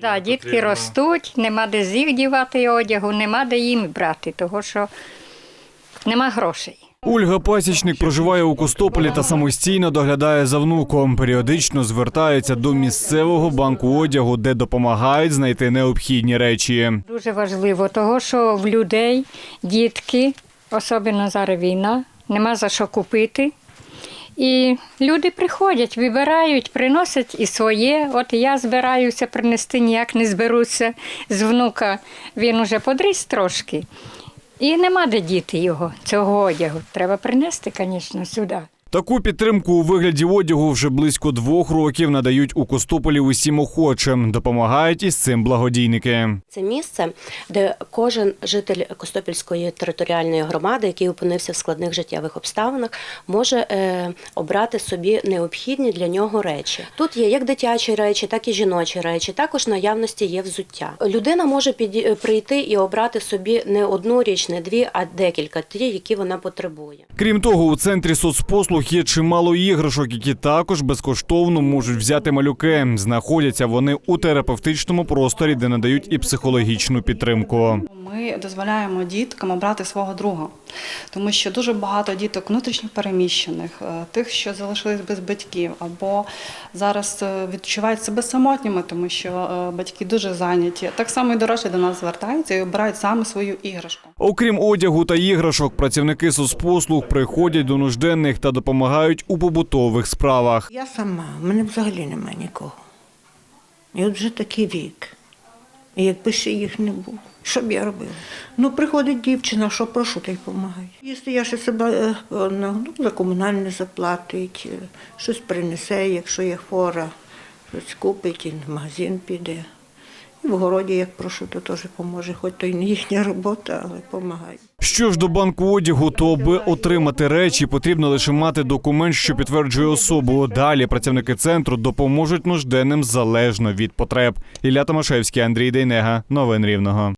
Да, дітки потрібно. ростуть, нема де з їх дівати одягу, нема де їм брати, того що нема грошей. Ольга Пасічник проживає у Костополі та самостійно доглядає за внуком. Періодично звертається до місцевого банку одягу, де допомагають знайти необхідні речі. Дуже важливо, того що в людей дітки, особливо зараз війна, нема за що купити. І люди приходять, вибирають, приносять і своє. От я збираюся принести, ніяк не зберуся з внука. Він уже подріс трошки. І нема де діти його, цього одягу. Треба принести, звісно, сюди. Таку підтримку у вигляді одягу вже близько двох років надають у Костополі усім охочим. Допомагають із цим благодійники. Це місце, де кожен житель Костопільської територіальної громади, який опинився в складних життєвих обставинах, може е, обрати собі необхідні для нього речі. Тут є як дитячі речі, так і жіночі речі. Також наявності є взуття. Людина може піді- е, прийти і обрати собі не одну річ, не дві, а декілька ті, які вона потребує. Крім того, у центрі соцпослуг є чимало іграшок, які також безкоштовно можуть взяти малюки. Знаходяться вони у терапевтичному просторі, де надають і психологічну підтримку. Ми дозволяємо діткам обрати свого друга, тому що дуже багато діток внутрішньо переміщених, е, тих, що залишились без батьків, або зараз е, відчувають себе самотніми, тому що е, батьки дуже зайняті. Так само і дорослі до нас звертаються і обирають саме свою іграшку. Окрім одягу та іграшок, працівники соцпослуг приходять до нужденних та допомагають у побутових справах. Я сама, в мене взагалі немає нікого. І от вже такий вік. І якби ще їх не було, що б я робила? Ну, приходить дівчина, що прошу, та й допомагає. Якщо я ще себе е, ну, за комунальне заплатить, е, щось принесе, якщо є хвора, щось купить, і в магазин піде. І в городі, як прошу, то теж поможе, хоч то й не їхня робота, але допомагає. Що ж до банку одягу, то аби отримати речі, потрібно лише мати документ, що підтверджує особу. Далі працівники центру допоможуть нужденним залежно від потреб. Ілля Томашевський, Андрій Дейнега. Новин Рівного.